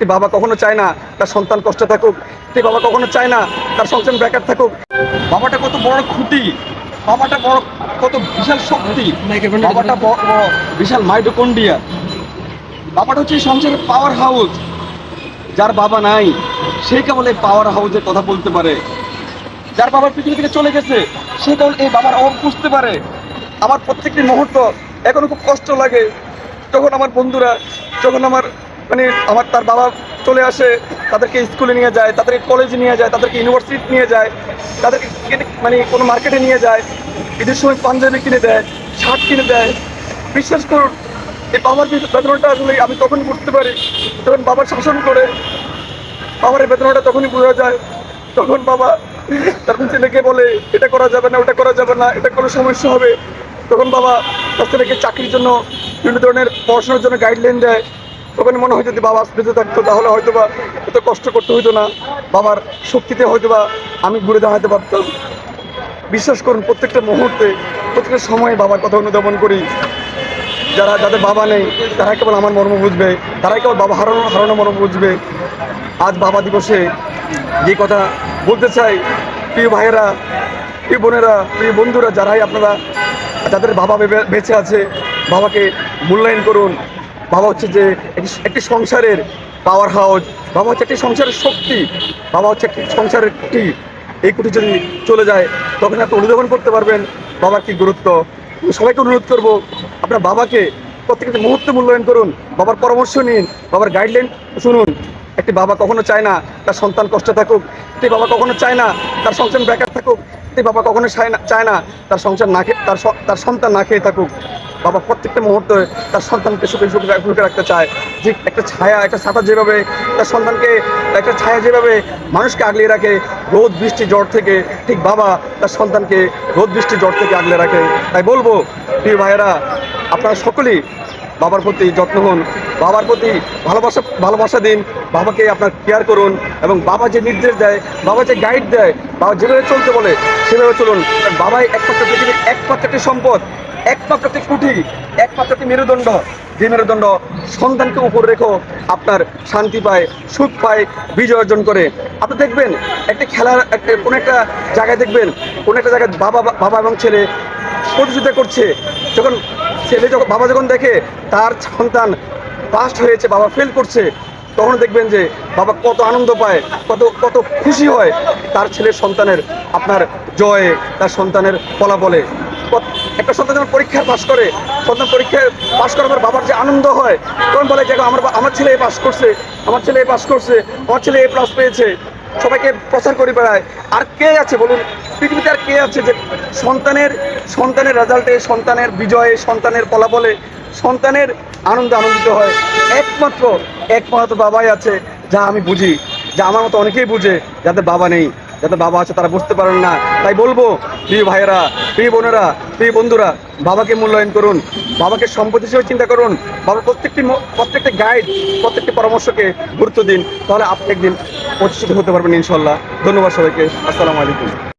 একটি বাবা কখনো চায় না তার সন্তান কষ্ট থাকুক একটি বাবা কখনো চায় না তার সন্তান বেকার থাকুক। বাবাটা কত বড় খুঁটি বাবাটা বড় কত বিশাল শক্তি বাবাটা বড় বড় বিশাল মাইটোকন্ডিয়া বাবাটা হচ্ছে সংসারের পাওয়ার হাউস যার বাবা নাই সে কেবল এই পাওয়ার হাউসের কথা বলতে পারে। যার বাবা পৃথিবী থেকে চলে গেছে সে কেবল এই বাবার অভাব বুঝতে পারে। আমার প্রত্যেকটি মুহূর্ত এখনও খুব কষ্ট লাগে। যখন আমার বন্ধুরা যখন আমার মানে আমার তার বাবা চলে আসে, তাদেরকে স্কুলে নিয়ে যায়, তাদেরকে কলেজে নিয়ে যায়, তাদেরকে ইউনিভার্সিটি নিয়ে যায়, তাদেরকে মানে কোনো মার্কেটে নিয়ে যায়, ঈদের সময় পাঞ্জাবি কিনে দেয় শার্ট কিনে দেয়। বিশ্বাস করুন, এই বাবার বেতনটা আসলে আমি তখন বুঝতে পারি, যখন বাবার শাসন করে, বাবার এই বেতনটা তখনই বোঝা যায়, তখন বাবা তখন ছেলেকে বলে, এটা করা যাবে না, ওটা করা যাবে না, এটা কোনো সমস্যা হবে। তখন বাবা তার ছেলেকে চাকরির জন্য বিভিন্ন ধরনের পড়াশোনার জন্য গাইডলাইন দেয়। তখন মনে হয় যদি বাবা বেঁচে থাকতো, তাহলে হয়তো বা এত কষ্ট করতে হতো না। বাবার শক্তিতে হয়তো বা আমি ঘুরে দাঁড়াতে পারতাম। বিশ্বাস করুন, প্রত্যেকটা মুহূর্তে, প্রত্যেকটা সময়ে বাবার কথা অনুধাবন করি। যারা, যাদের বাবা নেই তারা কেবল আমার মর্ম বুঝবে। তারাই কেবল বাবা হারানো হারানো মর্ম বুঝবে। আজ বাবা দিবসে যে কথা বলতে চাই, প্রিয় ভাইয়েরা, প্রিয় বোনেরা, প্রিয় বন্ধুরা, যারাই আপনারা, যাদের বাবা বেঁচে আছে, বাবাকে মূল্যায়ন করুন। বাবা হচ্ছে যে একটি- সংসারের পাওয়ার হাউস বাবা হচ্ছে একটি সংসারের শক্তি, বাবা হচ্ছে একটি সংসারের কুটি এই কুটি যদি চলে যায়, তখন আপনি অনুধাবন করতে পারবেন বাবার কি গুরুত্ব। সবাইকে অনুরোধ করব, আপনার বাবাকে প্রত্যেকটি মুহূর্তে মূল্যায়ন করুন, বাবার পরামর্শ নিন, বাবার গাইডলাইন শুনুন। একটি বাবা কখনো চায় না তার সন্তান কষ্টে থাকুক, একটি বাবা কখনো চায় না তার সংসার বেকার থাকুক। একটি বাবা কখনো চায় না চায় না তার সংসার না খেয়ে তার তার সন্তান না খেয়ে থাকুক। বাবা প্রত্যেকটা মুহূর্তে তার সন্তানকে সুখে সুখে সুখে রাখতে চায়। যে একটা ছায়া, একটা ছাতা যেভাবে তার সন্তানকে একটা ছায়া যেভাবে মানুষকে আগলিয়ে রাখে, রোদ, বৃষ্টি, জ্বর থেকে ঠিক বাবা তার সন্তানকে রোদ, বৃষ্টি, জ্বর থেকে আগলে রাখে। তাই বলব, প্রিয় ভাইয়েরা, আপনারা সকলেই বাবার প্রতি যত্ন হন। বাবার প্রতি ভালোবাসা ভালোবাসা দিন। বাবাকে আপনার কেয়ার করুন এবং বাবা যে নির্দেশ দেয়, বাবা যে গাইড দেয়, বাবা যেভাবে চলতে বলে, সেভাবে চলুন। বাবাই একমাত্র পৃথিবীর একমাত্র একটি সম্পদ, একমাত্র একটি কুঠি একমাত্র মেরুদণ্ড। যে মেরুদণ্ড সন্তানকে উপর রেখো, আপনার শান্তি পায়, সুখ পায়, বিজয় অর্জন করে। আপনি দেখবেন, একটা খেলার একটা, কোনো একটা জায়গায় দেখবেন, কোনো একটা জায়গায় বাবা বাবা এবং ছেলে প্রতিযোগিতা করছে। যখন ছেলে যখন, বাবা যখন দেখে, তার সন্তান পাস্ট হয়েছে, বাবা ফেল করছে। তখন দেখবেন যে বাবা কত আনন্দ পায়, কত কত খুশি হয়। তার ছেলের সন্তানের আপনার জয়ে, তার সন্তানের ফলাফলে। একটা সন্তান যখন পরীক্ষায় পাশ করে, সন্তান পরীক্ষায় পাশ করার পর বাবার যে আনন্দ হয়, তখন বলে যে আমার আমার ছেলে পাশ করছে, আমার ছেলে পাস করছে, আমার ছেলে এ প্লাস পেয়েছে। সবাইকে প্রচার করে বেড়ায়। আর কে আছে বলুন? পৃথিবীতে আর কে আছে যে সন্তানের সন্তানের রেজাল্টে সন্তানের বিজয়ে, সন্তানের ফলাফলে সন্তানের আনন্দে আনন্দিত হয়? একমাত্র একমাত্র বাবাই আছে যা আমি বুঝি, যা আমার মতো অনেকেই বুঝে, যাদের বাবা নেই, যাদের বাবা আছে তারা বুঝতে পারেন না। তাই বলব, প্রিয় ভাইয়েরা, প্রিয় বোনেরা, প্রিয় বন্ধুরা, বাবাকে মূল্যায়ন করুন, বাবাকে সম্পদ হিসেবে চিন্তা করুন, বাবার প্রত্যেকটি প্রত্যেকটি গাইড প্রত্যেকটি পরামর্শকে গুরুত্ব দিন, তাহলে আপনি একদিন প্রতিষ্ঠিত হতে পারবেন ইনশাল্লাহ। ধন্যবাদ সবাইকে। আসসালামু আলাইকুম।